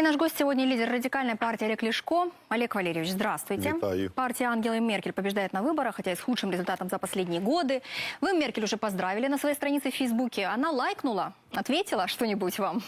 И наш гость сегодня лидер радикальной партии Олег Лешко. Олег Валерьевич, здравствуйте. Витаю. Партия Ангелы Меркель побеждает на выборах, хотя и с худшим результатом за последние годы. Вы Меркель уже поздравили на своей странице в Фейсбуке. Она лайкнула, ответила что-нибудь вам?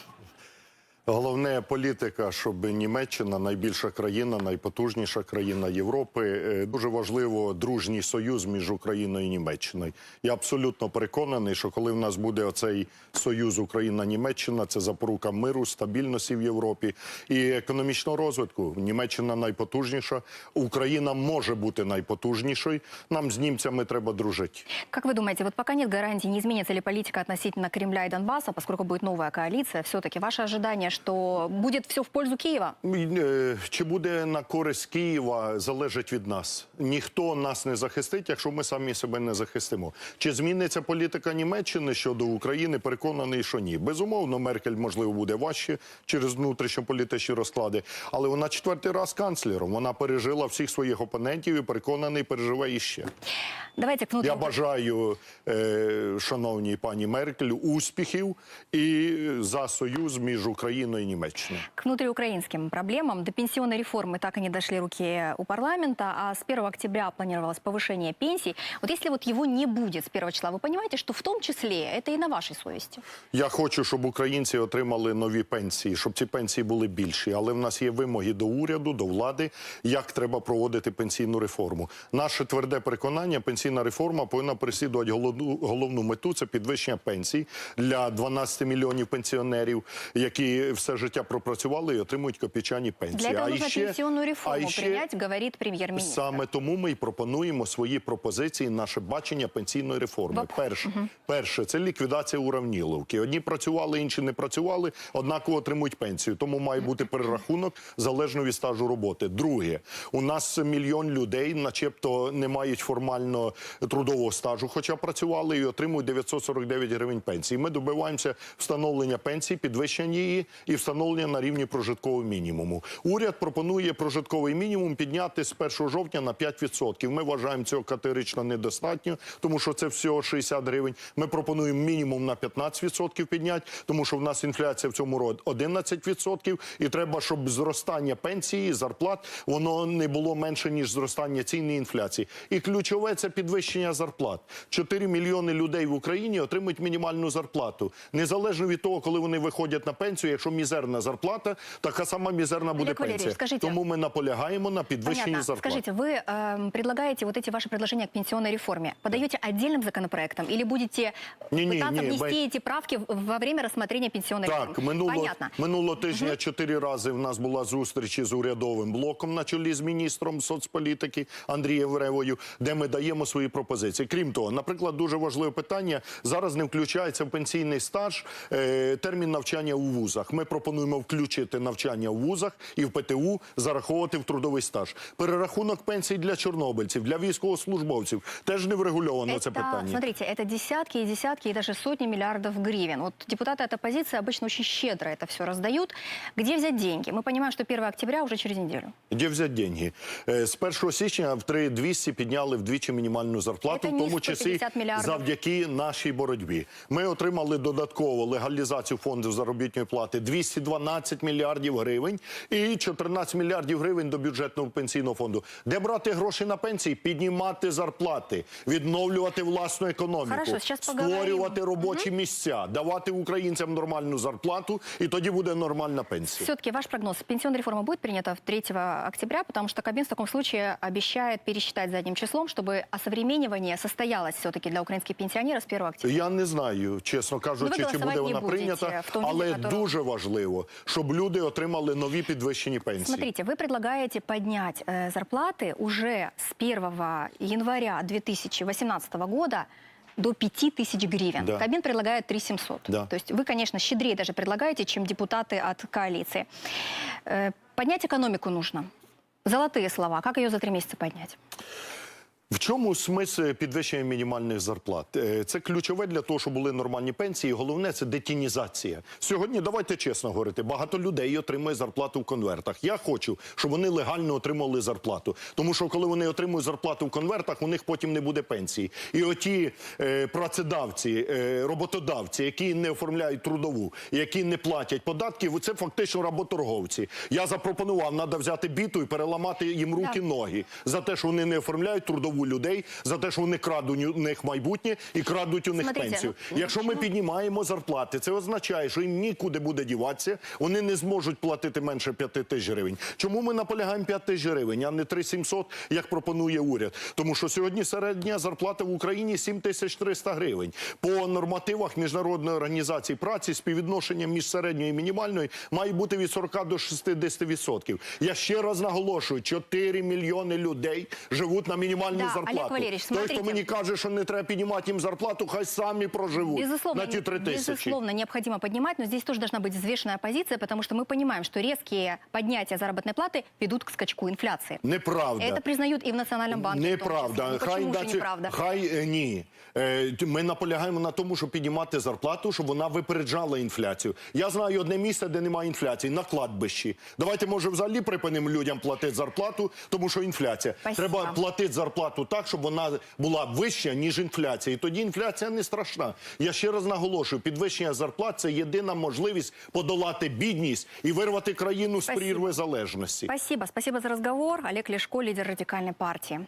Головне політика, щоб Німеччина, найбільша країна, найпотужніша країна Європи, е, дуже важливо дружній союз між Україною і Німеччиною. Я абсолютно переконаний, що коли в нас буде оцей союз Україна-Німеччина, це запорука миру, стабільності в Європі і економічного розвитку. Німеччина найпотужніша, Україна може бути найпотужнішою. Нам з німцями треба дружити. Как вы думаете, вот пока нет гарантий, не изменится ли политика относительно Кремля и Донбасса, поскольку будет новая коалиция, все-таки ваше ожидание, что будет все в пользу Киева? Е, Чи буде на користь Києва, залежить від нас. Ніхто нас не захистить, якщо ми самі себе не захистимо. Чи зміниться політика Німеччини щодо України? Переконаний, що ні. Безумовно, Меркель можливо буде важче через внутрішньополітичні розклади. Але вона четвертий раз канцлером. Вона пережила всіх своїх опонентів і переконаний, переживе іще. Давайте к Я бажаю, е, шановній пані Меркель, успіхів і за союз між Україною і Німеччиною. К внутриукраинским проблемам. До пенсионной реформы так и не дошли руки у парламента, а с 1 октября планировалось повышение пенсий. Вот если вот его не будет с 1 числа, вы понимаете, что в том числе это и на вашей совести? Я хочу, щоб українці отримали нові пенсії, щоб ці пенсії були більші. Але в нас є вимоги до уряду, до влади, як треба проводити пенсійну реформу. Наше тверде переконання, пенсійна реформа повинна переслідувати головну, головну мету це підвищення пенсій для 12 мільйонів пенсіонерів, які все життя пропрацювали і отримують копійчані пенсії. Для А нужно іще- реформу а іще- принять, говорит премьер-министр. Саме тому ми і пропонуємо свої пропозиції, наше бачення пенсійної реформи. Воп- Перше, перше це ліквідація уравніловки. Одні працювали, інші не працювали, однаково отримують пенсію. Тому має бути перерахунок залежно від стажу роботи. Друге, у нас мільйон людей, начебто, не мають формально трудового стажу, хоча працювали і отримують 949 гривень пенсії. Ми добиваємося встановлення пенсії, підвищення її і встановлення на рівні прожиткового мінімуму. Уряд пропонує прожитковий мінімум підняти з 1 жовтня на 5%. Ми вважаємо цього категорично недостатньо, тому що це всього 60 гривень. Ми пропонуємо мінімум на 15% підняти, тому що в нас інфляція в цьому році 11%, і треба, щоб зростання пенсії, зарплат воно не було менше ніж зростання цін і інфляції. І ключове це підвищення зарплат. 4 мільйони людей в Україні отримують мінімальну зарплату, незалежно від того, коли вони виходять на пенсію. Якщо мізерна зарплата, така сама мізерна буде Олег Валерійович, пенсія. скажіть, Тому ми наполягаємо на підвищенні Понятно. зарплат. Скажите, вы эм, предлагаете вот эти ваши предложения к пенсионной реформе, подаете отдельным законопроектом или будете Не-не, пытаться не, внести мы- эти правки в- во время рассмотрения пенсионной Так, реформы? минуло, Понятно. минулого тижня чотири рази в нас була зустріч із урядовим блоком на чолі з міністром соцполітики Андрієм Ревою, де ми даємо свої пропозиції. Крім того, наприклад, дуже важливе питання зараз не включається в пенсійний стаж е, термін навчання у вузах. Ми пропонуємо включити навчання у вузах і в ПТУ зараховувати в трудовий стаж. Перерахунок пенсій для чорнобильців, для військовослужбовців теж не врегульовано це Это, питання. смотрите, это десятки и десятки и даже сотни миллиардов гривен. Вот депутаты от оппозиции обычно очень щедро это все раздают. Где взять деньги? Мы понимаем, что 1 октября уже через неделю. Де взяти деньги? Е, З 1 січня в 3200 підняли вдвічі мінімальну зарплату, Це в не тому числі 150 мільярдів. завдяки нашій боротьбі. Ми отримали додатково легалізацію фонду заробітної плати 212 мільярдів гривень і 14 мільярдів гривень до бюджетного пенсійного фонду. Де брати гроші на пенсії? Піднімати зарплати, відновлювати власну економіку, Хорошо, створювати робочі місця, давати українцям нормальну зарплату, і тоді буде нормальна пенсія. Все-таки ваш прогноз. Пенсионная реформа будет принята в 3 октября, потому что Кабмин в таком случае обещает пересчитать задним числом, чтобы осовременивание состоялось все-таки для украинских пенсионеров с 1 октября. Я не знаю, чесно кажучи, Ну, чи буде вона будете прийнята, але дуже важливо, щоб люди отримали нові підвищені пенсії. Смотрите, вы предлагаете поднять э, зарплаты уже с 1 января 2018 года до 5000 гривен. Да. Кабмин предлагает 3700. Да. То есть вы, конечно, щедрее даже предлагаете, чем депутаты от коалиции. Э, поднять экономику нужно. Золотые слова. Как ее за три месяца поднять? В чому смисл підвищення мінімальних зарплат? Е, Це ключове для того, щоб були нормальні пенсії. Головне це детінізація. Сьогодні давайте чесно говорити. Багато людей отримує зарплату в конвертах. Я хочу, щоб вони легально отримували зарплату. Тому що коли вони отримують зарплату в конвертах, у них потім не буде пенсії. І оті е, працедавці, е, роботодавці, які не оформляють трудову, які не платять податків, це фактично работорговці. Я запропонував, треба взяти біту і переламати їм руки, ноги за те, що вони не оформляють трудову людей, за те, що вони крадуть у них майбутнє і крадуть у них Смотрите, пенсію. ну, Якщо ми ну, піднімаємо зарплати, це означає, що їм нікуди буде діватися, вони не зможуть платити менше 5 тисяч гривень. Чому ми наполягаємо 5 тисяч гривень, а не 3 700, як пропонує уряд? Тому що сьогодні середня зарплата в Україні 7 тисяч 300 гривень. По нормативах Міжнародної організації праці співвідношення між середньою і мінімальною має бути від 40 до 60 відсотків. Я ще раз наголошую, 4 мільйони людей живуть на мінімальну Да, зарплату. Олег Валерійович, Той, хто смотрите. мені каже, що не треба піднімати їм зарплату, хай самі проживуть Безусловно, на ті 3 тисячі. безусловно, необходимо поднимать, но здесь тоже должна быть взвешенная позиция, потому что мы понимаем, что резкие поднятия заработной платы ведут к скачку инфляции. Неправда. Это признают и в Национальном банке. в том числе. Неправда. Ну, хай, почему же наці- неправда? хай е, ні. Е, т- Ми наполягаємо на тому, щоб піднімати зарплату, щоб вона випереджала інфляцію. Я знаю одне місце, де немає інфляції на кладбищі. Давайте, може, взагалі припинимо людям платити зарплату, тому що інфляція. Спасибо. Треба платити зарплату так, щоб вона була вища, ніж інфляція. І тоді інфляція не страшна. Я ще раз наголошую: підвищення зарплат це єдина можливість подолати бідність і вирвати країну з прірви залежності. Спасибо. Спасибо за розговор. Олег Лешко, лідер радикальної партии.